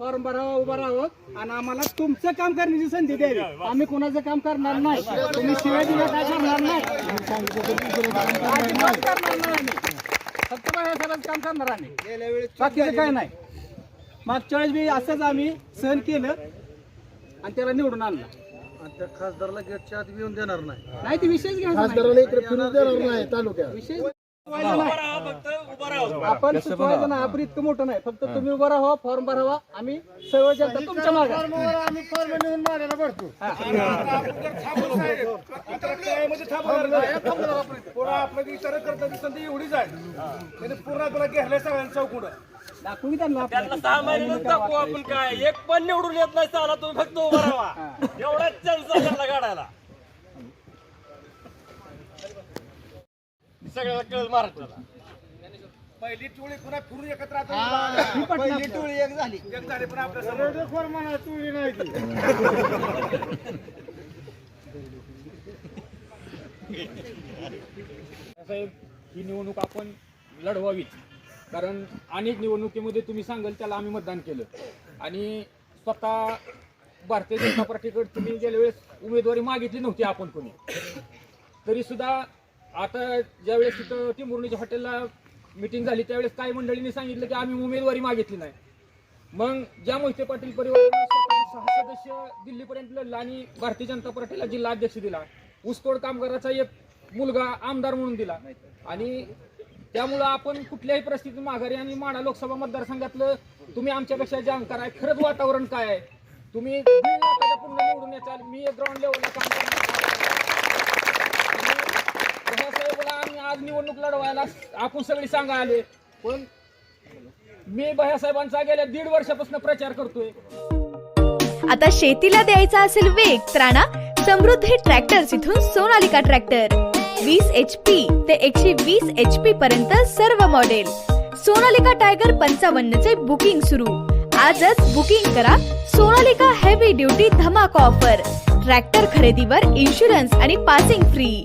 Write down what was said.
Form भरावा उभा राहावं आणि आम्हाला तुमचं काम करण्याची संधी द्यावी. आम्ही कोणाचं काम करणार नाही. तुम्ही शिवाय काय करणार नाही. अजिबात करणार नाही आम्ही फक्त बाळासाहेबांचं काम करणार आम्ही. बाकीचं काय नाही. मागच्या वेळेस बी असंच आम्ही सहन केलं आणि त्याला निवडून आणलं. त्या खासदारला गेटच्या आत येऊन देणार नाही. नाही ते विशेष घ्यायचा नाही. इकडे फिरून देणार नाही तालुक्यात. विशेष. आपण सुचवायचं नाही आपण इतकं मोठं नाही. फक्त तुम्ही उभं राहा फॉर्म भरावा आम्ही सर्व जनता तुमच्या मागे. आम्ही फॉर्म नेऊन मागायला पडतो आपल्या विचार करता संधी एवढीच आहे पूर्ण आपल्याला. घेरल्या सगळ्यांचा चौकुंड दाखवू त्यांना आपण काय. एक पण निवडून येत नाही साला तुम्ही फक्त उभा राहा. सगळ्याला कळेल महाराष्ट्राला. पहिली टोळी पुन्हा फिरून एकत्र आता पहिली टोळी एक झाली. एक झाली पण आपल्यासमोर म्हणा टोळी नाही साहेब ही निवडणूक आपण लढवावीच कारण अनेक निवडणुकीमध्ये तुम्ही सांगाल त्याला आम्ही मतदान केलं. आणि स्वतः भारतीय जनता पार्टीकडे तुम्ही गेल्या वेळेस उमेदवारी मागितली नव्हती आपण कोणी. तरी सुद्धा आता ज्यावेळेस तिथं टिंबुर्णीच्या हॉटेलला मिटिंग झाली त्यावेळेस काही मंडळींनी सांगितलं की आम्ही उमेदवारी मागितली नाही. मग ज्या मोहिते पाटील परिवाराने सहा सदस्य दिल्लीपर्यंत लढला आणि भारतीय जनता पार्टीला जिल्हा अध्यक्ष दिला. ऊसतोड कामगाराचा एक मुलगा आमदार म्हणून दिला. आणि त्यामुळं आपण कुठल्याही परिस्थितीत माघारी आणि माडा लोकसभा मतदारसंघातलं तुम्ही आमच्यापेक्षा जाणकार आहे खरंच वातावरण काय आहे? तुम्ही दीड लाखाच्या पुन्हा निवडून याचाल मी ग्राउंड लेवलला काम करणार साहेबला आम्ही आज निवडणूक लढवायला आपण सगळी सांगा आले. पण मी भैयासाहेबांचा गेल्या दीड वर्षापासून प्रचार करतोय. आता शेतीला द्यायचा असेल वेग तर आणा समृद्धी ट्रॅक्टर्स इथून सोनालिका ट्रॅक्टर. वीस एच पी ते एकशे वीस एच पी पर्यंत सर्व मॉडेल सोनालिका टायगर पंचावन्न चे बुकिंग सुरू. आजच बुकिंग करा सोनालिका हेवी ड्युटी धमाका ऑफर ट्रॅक्टर खरेदीवर इन्शुरन्स आणि पासिंग फ्री